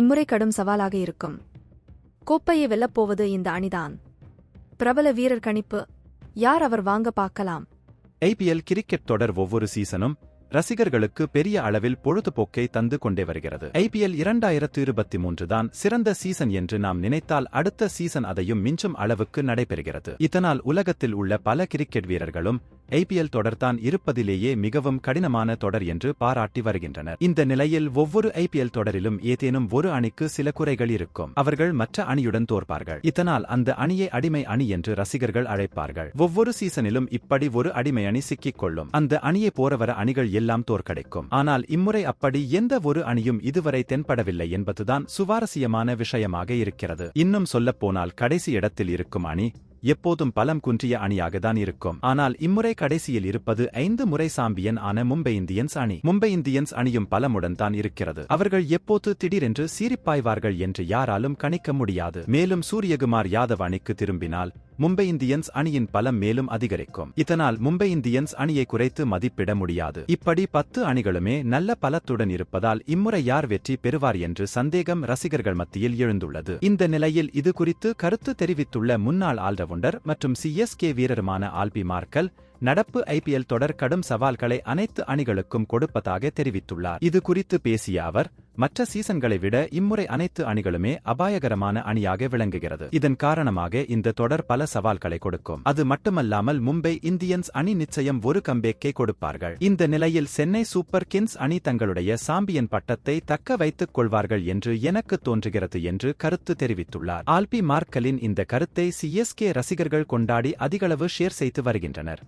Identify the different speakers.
Speaker 1: இம்முறை கடும் சவாலாக இருக்கும். கோப்பையை வெல்லப்போவது இந்த அணிதான். பிரபல வீரர் கணிப்பு யார் அவர் வாங்க பார்க்கலாம்?
Speaker 2: ஐபிஎல் கிரிக்கெட் தொடர் ஒவ்வொரு சீசனும் ரசிகர்களுக்கு பெரிய அளவில் பொழுதுபோக்கை தந்து கொண்டே வருகிறது. ஐபிஎல் இரண்டாயிரத்து இருபத்தி மூன்று தான் சிறந்த சீசன் என்று நாம் நினைத்தால் அடுத்த சீசன் அதையும் மிஞ்சும் அளவுக்கு நடைபெறுகிறது. இதனால் உலகத்தில் உள்ள பல கிரிக்கெட் வீரர்களும் ஐபிஎல் தொடர்தான் இருப்பதிலேயே மிகவும் கடினமான தொடர் என்று பாராட்டி வருகின்றனர். இந்த நிலையில் ஒவ்வொரு ஐபிஎல் தொடரிலும் ஏதேனும் ஒரு அணிக்கு சில குறைகள் இருக்கும். அவர்கள் மற்ற அணியுடன் தோற்பார்கள். இதனால் அந்த அணியை அடிமை அணி என்று ரசிகர்கள் அழைப்பார்கள். ஒவ்வொரு சீசனிலும் இப்படி ஒரு அடிமை அணி சிக்கிக் கொள்ளும் அந்த அணியை போறவர அணிகள் எல்லாம் தோற்கடிக்கும். ஆனால் இம்முறை அப்படி எந்த ஒரு அணியும் இதுவரை தென்படவில்லை என்பதுதான் சுவாரஸ்யமான விஷயமாக இருக்கிறது. இன்னும் சொல்லப்போனால் கடைசி இடத்தில் இருக்கும் அணி எப்போதும் பலம் குன்றிய அணியாகத்தான் இருக்கும். ஆனால் இம்முறை கடைசியில் இருப்பது ஐந்து முறை சாம்பியன் ஆன மும்பை இந்தியன்ஸ் அணி. மும்பை இந்தியன்ஸ் அணியும் பலமுடன் தான் இருக்கிறது. அவர்கள் எப்போது திடீரென்று சீரிப்பாய்வார்கள் என்று யாராலும் கணிக்க முடியாது. மேலும் சூரியகுமார் யாதவ் அணிக்கு திரும்பினால் மும்பை இந்தியன்ஸ் அணியின் பலம் மேலும் அதிகரிக்கும். இதனால் மும்பை இந்தியன்ஸ் அணியை குறைத்து மதிப்பிட முடியாது. இப்படி பத்து அணிகளுமே நல்ல பலத்துடன் இருப்பதால் இம்முறை யார் வெற்றி பெறுவார் என்று சந்தேகம் ரசிகர்கள் மத்தியில் எழுந்துள்ளது. இந்த நிலையில் இது குறித்து கருத்து தெரிவித்துள்ள முன்னாள் ஆல்ரவுண்டர் மற்றும் சிஎஸ்கே வீரருமான ஆல்பி மார்க்கல் நடப்பு ஐபிஎல் தொடர் கடும் சவால்களை அனைத்து அணிகளுக்கும் கொடுப்பதாக தெரிவித்துள்ளார். இது குறித்து பேசிய அவர் மற்ற சீசன்களை விட இம்முறை அனைத்து அணிகளுமே அபாயகரமான அணியாக விளங்குகிறது. இதன் காரணமாக இந்த தொடர் பல சவால்களை கொடுக்கும். அது மட்டுமல்லாமல் மும்பை இந்தியன்ஸ் அணி நிச்சயம் ஒரு கம்பேக்கை கொடுப்பார்கள். இந்த நிலையில் சென்னை சூப்பர் கிங்ஸ் அணி தங்களுடைய சாம்பியன் பட்டத்தை தக்க வைத்துக் கொள்வார்கள் என்று எனக்கு தோன்றுகிறது என்று கருத்து தெரிவித்துள்ளார். ஆல்பி மார்க்கலின் இந்த கருத்தை சிஎஸ்கே ரசிகர்கள் கொண்டாடி அதிகளவு ஷேர் செய்து வருகின்றனர்.